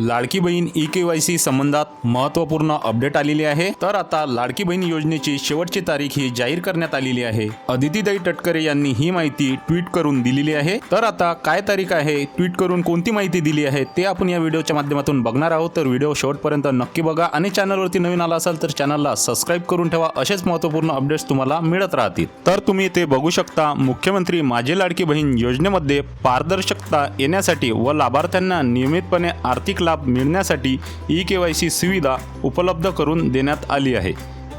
Ladki Bahin E के Y C संबंधात महत्त्वपूर्ण update आलेली आहे. तर आता लाडकी बहीण योजनेची शेवटची तारीख ही जाहीर करण्यात आलेली आहे. अदितीदाई तटकरे यांनी ही माहिती ट्विट करून दिलेली आहे. तर आता काय तारीख आहे ट्विट करून कोणती माहिती दिली आहे ते आपण या व्हिडिओच्या माध्यमातून बघणार आहोत. तर व्हिडिओ शेवटपर्यंत नक्की बघा आणि चॅनलवरती नवीन आला असाल तर चॅनलला सबस्क्राईब करून ठेवा. असेच महत्त्वपूर्ण अपडेट्स तुम्हाला मिळत राहतील. तर तुम्ही ते बघू शकता. मुख्यमंत्री माझी लाडकी बहीण योजनेमध्ये पारदर्शकता येण्यासाठी व लाभार्थ्यांना नियमितपणे आर्थिक लाभ मिळण्यासाठी ई के वाय सी सुविधा उपलब्ध करून देण्यात आली आहे.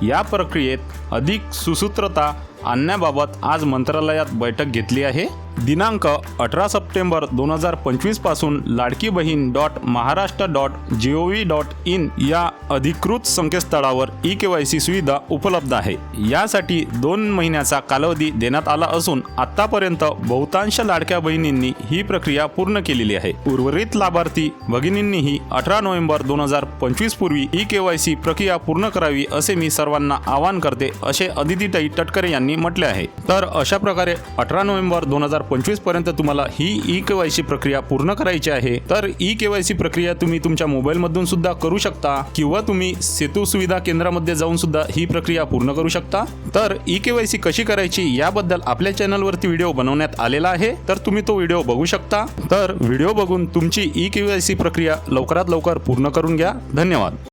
या प्रक्रियेत अधिक सुसूत्रता आणण्याबाबत आज मंत्रालयात बैठक घेतली आहे. दिनांक अठरा सप्टेंबर दोन हजार पंचवीसपासून Ladki Bahin dot Maharashtra dot G O V dot in या अधिकृत संकेतस्थळावर ई के वाय सी सुविधा उपलब्ध आहे. यासाठी दोन महिन्याचा कालावधी देण्यात आला असून आतापर्यंत बहुतांश लाडक्या बहिणींनी ही प्रक्रिया पूर्ण केलेली आहे. उर्वरित लाभार्थी भगिनींनीही अठरा नोव्हेंबर दोन हजार पंचवीस पूर्वी ई के वाय सी प्रक्रिया पूर्ण करावी असे मी सर्वांना आवाहन करते असे अदितीताई तटकरे यांनी म्हटले आहे. तर अशा प्रकारे अठरा नोव्हेंबर दोन हजार पंचवीसपर्यंत तुम्हाला ही ई केवायसी सी प्रक्रिया पूर्ण करायची आहे तर ई के वाय सी प्रक्रिया तुम्ही तुमच्या मोबाईलमधून सुद्धा करू शकता किंवा तुम्ही सेतू सुविधा केंद्रामध्ये जाऊन सुद्धा ही प्रक्रिया पूर्ण करू शकता. तर ई के वाय सी कशी करायची याबद्दल आपल्या चॅनलवरती व्हिडिओ बनवण्यात आलेला आहे तर तुम्ही तो व्हिडिओ बघू शकता. तर व्हिडिओ बघून तुमची ई के वाय सी प्रक्रिया लवकरात लवकर पूर्ण करून घ्या. धन्यवाद.